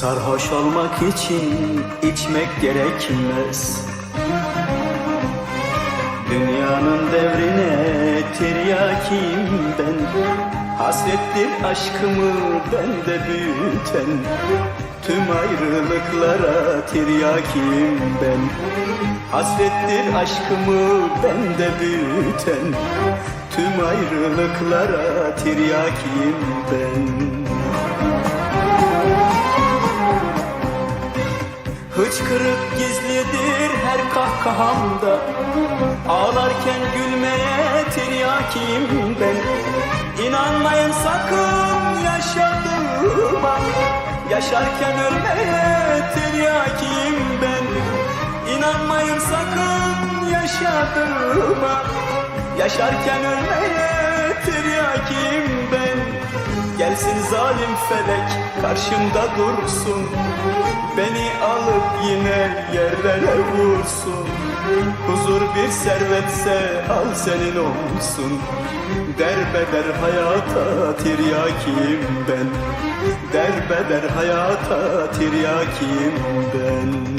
Sarhoş olmak için içmek gerekmez. Dünyanın devrine tiryakiyim ben. Hasrettir aşkımı bende büyüten. Tüm ayrılıklara tiryakiyim ben. Hasrettir aşkımı bende büyüten. Tüm ayrılıklara tiryakiyim ben Hıçkırık gizlidir her kahkahamda. Ağlarken gülmeye tiryakiyim ben İnanmayın sakın yaşadığıma. Yaşarken ölmeye tiryakiyim ben İnanmayın sakın yaşadığıma. Yaşarken ölmeye tiryakiyim ben Gelsin zalim felek karşımda dursun. Beni alıp yine yerlere vursun. Huzur bir servetse al senin olsun. Derbeder hayata tiryakiyim ben. Derbeder hayata tiryakiyim ben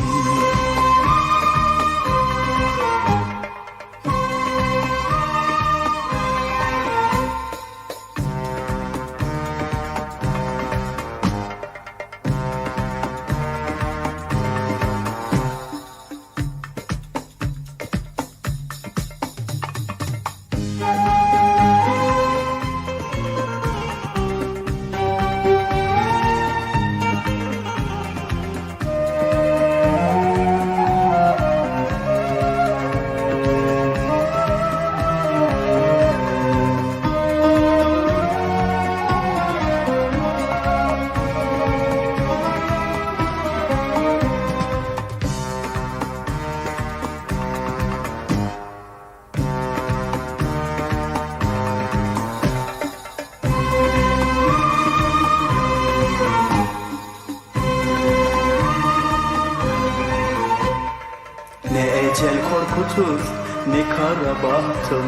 ecel korkutur ne kara bahtım.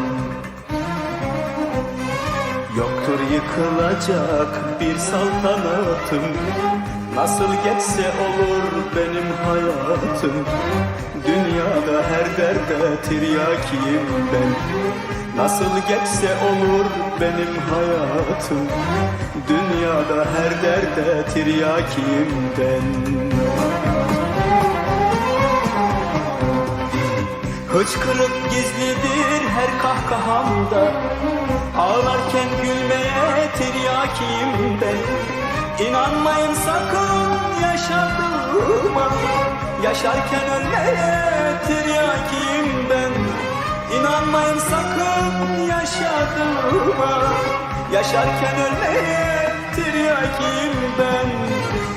Yoktur yıkılacak bir saltanatım. Nasıl geçse olur benim hayatım. Dünyada her derde tiryakiyim ben. Nasıl geçse olur benim hayatım. Dünyada her derde tiryakiyim ben Hıçkırık gizlidir her kahkahamda. Ağlarken gülmeye tiryakiyim ben İnanmayın sakın yaşadığıma. Yaşarken ölmeye tiryakiyim ben İnanmayın sakın yaşadığıma. Yaşarken ölmeye tiryakiyim ben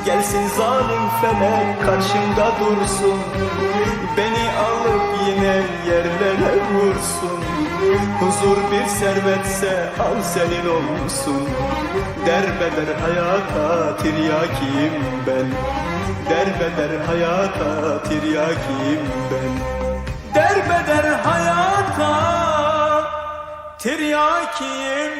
Gelsin zalim felek karşımda dursun. Beni Huzur bir servetse al senin olsun. Derbeder hayata tiryakiyim ben? Derbeder hayata tiryakiyim ben? Derbeder hayata tiryakiyim